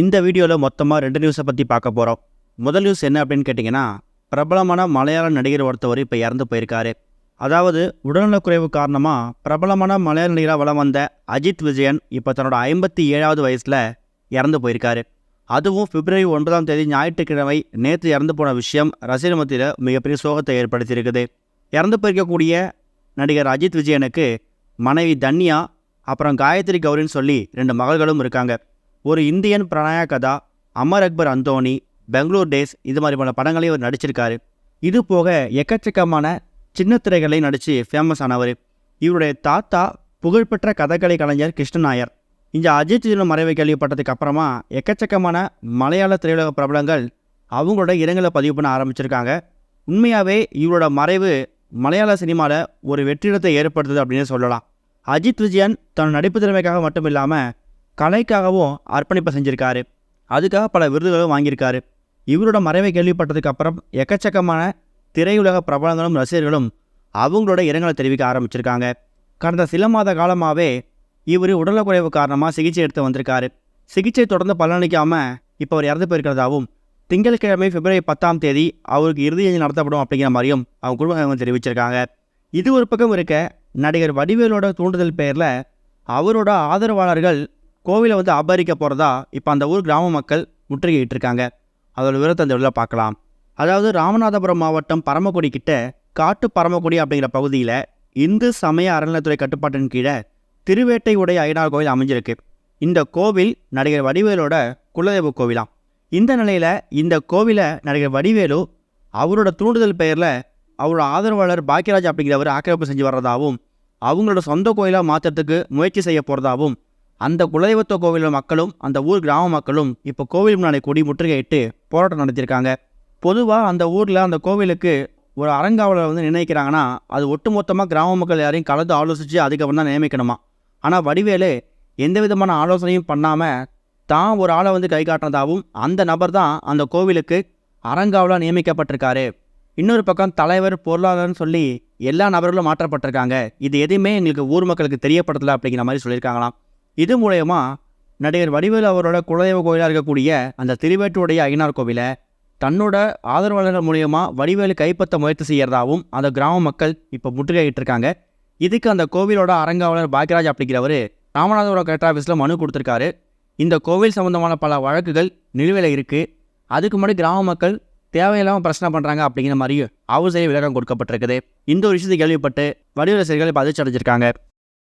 இந்த வீடியோவில் மொத்தமாக ரெண்டு நியூஸை பற்றி பார்க்க போகிறோம் முதல் நியூஸ் என்ன அப்படின்னு கேட்டிங்கன்னா பிரபலமான மலையாள நடிகர் ஒருத்தவர் இப்போ இறந்து போயிருக்காரு. அதாவது உடல்நலக்குறைவு காரணமாக பிரபலமான மலையாள நடிகராக வலம் வந்த அஜித் விஜயன் இப்போ தன்னோட ஐம்பத்தி ஏழாவது வயசில் இறந்து போயிருக்காரு. அதுவும் பிப்ரவரி ஒன்பதாம் தேதி ஞாயிற்றுக்கிழமை நேற்று இறந்து போன விஷயம் ரசிகர் மத்தியில் மிகப்பெரிய சோகத்தை ஏற்படுத்தியிருக்குது. இறந்து போயிருக்கக்கூடிய நடிகர் அஜித் விஜயனுக்கு மனைவி தன்யா அப்புறம் காயத்ரி கௌரின்னு சொல்லி ரெண்டு மகள்களும் இருக்காங்க. ஒரு இந்தியன் பிரணயா கதா அமர் அக்பர் அந்தோனி பெங்களூர் டேஸ் இது மாதிரி பல படங்களையும் அவர் நடிச்சிருக்காரு. இது போக எக்கச்சக்கமான சின்ன திரைகளையும் நடித்து ஃபேமஸ் ஆனவர். இவருடைய தாத்தா புகழ்பெற்ற கதகளி கலைஞர் கிருஷ்ணன் நாயர். இந்த அஜித் விஜயன் மறைவை கேள்விப்பட்டதுக்கு அப்புறமா எக்கச்சக்கமான மலையாள திரையுலக பிரபலங்கள் அவங்களோட இரங்கலை பதிவு பண்ண ஆரம்பிச்சிருக்காங்க. உண்மையாகவே இவரோட மறைவு மலையாள சினிமாவில் ஒரு வெற்றிடத்தை ஏற்படுத்துது அப்படின்னு சொல்லலாம். அஜித் விஜயன் தன் நடிப்பு திறமைக்காக மட்டும் இல்லாமல் கலைக்காகவும் அர்ப்பணிப்பு செஞ்சுருக்காரு. அதுக்காக பல விருதுகளும் வாங்கியிருக்காரு. இவரோட மறைவை கேள்விப்பட்டதுக்கு அப்புறம் எக்கச்சக்கமான திரையுலக பிரபலங்களும் ரசிகர்களும் அவங்களோட இரங்கலை தெரிவிக்க ஆரம்பிச்சிருக்காங்க. கடந்த சில மாத காலமாகவே இவர் உடலக்குறைவு காரணமாக சிகிச்சை எடுத்து வந்திருக்காரு. சிகிச்சை தொடர்ந்து பலனளிக்காமல் இப்போ அவர் இறந்து போயிருக்கிறதாகவும் திங்கட்கிழமை பிப்ரவரி பத்தாம் தேதி அவருக்கு இறுதி நடத்தப்படும் அப்படிங்கிற மாதிரியும் அவங்க குடும்பங்கள் தெரிவிச்சிருக்காங்க. இது ஒரு பக்கம் இருக்க நடிகர் வடிவேலோட தூண்டுதல் பேரில் அவரோட ஆதரவாளர்கள் கோவிலை வந்து அபகரிக்க போகிறதா இப்போ அந்த ஊர் கிராம மக்கள் முற்றுகையிட்டு இருக்காங்க அதோட விவரத்தை அந்த உள்ள பார்க்கலாம். அதாவது ராமநாதபுரம் மாவட்டம் பரமக்குடி கிட்ட காட்டு பரமக்குடி அப்படிங்கிற பகுதியில் இந்து சமய அறநிலைத்துறை கட்டுப்பாட்டின் கீழே திருவேட்டை உடைய ஐநாள் கோவில் அமைஞ்சிருக்கு. இந்த கோவில் நடிகர் வடிவேலோட குலதெய்வ கோவிலாம். இந்த நிலையில் இந்த கோவிலை நடிகர் வடிவேலு அவரோட தூண்டுதல் பெயரில் அவரோட ஆதரவாளர் பாக்கியராஜ் அப்படிங்கிறவர் ஆக்கிரமிப்பு செஞ்சு வர்றதாகவும் அவங்களோட சொந்த கோயிலாக மாற்றுறதுக்கு முயற்சி செய்ய போகிறதாகவும் அந்த குலதெய்வத்துவ கோவில் மக்களும் அந்த ஊர் கிராம மக்களும் இப்போ கோவில் முன்னாடி கூடி முற்றுகையிட்டு போராட்டம் நடத்தியிருக்காங்க. பொதுவாக அந்த ஊரில் அந்த கோவிலுக்கு ஒரு அறங்காவலர் வந்து நிர்ணயிக்கிறாங்கன்னா அது ஒட்டுமொத்தமாக கிராம மக்கள் யாரையும் கலந்து ஆலோசித்து அதுக்கப்புறம் தான் நியமிக்கணுமா? ஆனால் வடிவேலு எந்த விதமான ஆலோசனையும் பண்ணாமல் தான் ஒரு ஆளை வந்து கை காட்டினதாகவும் அந்த நபர் தான் அந்த கோவிலுக்கு அறங்காவலாக நியமிக்கப்பட்டிருக்காரு. இன்னொரு பக்கம் தலைவர் பொருளாளர்னு சொல்லி எல்லா நபர்களும் மாற்றப்பட்டிருக்காங்க. இது எதையுமே எங்களுக்கு ஊர் மக்களுக்கு தெரியப்படுத்தலை அப்படிங்கிற மாதிரி சொல்லியிருக்காங்களாம். இது மூலயமா நடிகர் வடிவேலு அவரோட குலதெய்வ கோயிலாக இருக்கக்கூடிய அந்த திருவேற்றுடைய ஐநார் கோவிலை தன்னோட ஆதரவாளர்கள் மூலயமா வடிவேலு கைப்பற்ற முயற்சி செய்யறதாவும் அந்த கிராம மக்கள் இப்போ முற்றுகையிட்டு இருக்காங்க. இதுக்கு அந்த கோவிலோட அரங்காவலர் பாக்யராஜ் அப்படிங்கிறவர் ராமநாதபுரம் கலெக்டர் ஆஃபீஸில் மனு கொடுத்துருக்காரு. இந்த கோவில் சம்மந்தமான பல வழக்குகள் நிலுவையில் இருக்குது அதுக்கு முன்னாடி கிராம மக்கள் தேவையில்லாமல் பிரச்சனை பண்ணுறாங்க அப்படிங்கிற மாதிரியும் அவர் செய்ய விளக்கம் கொடுக்கப்பட்டிருக்குது. இந்த ஒரு விஷயத்தை கேள்விப்பட்டு வடிவேலு இப்போ அதிர்ச்சி அடைஞ்சிருக்காங்க.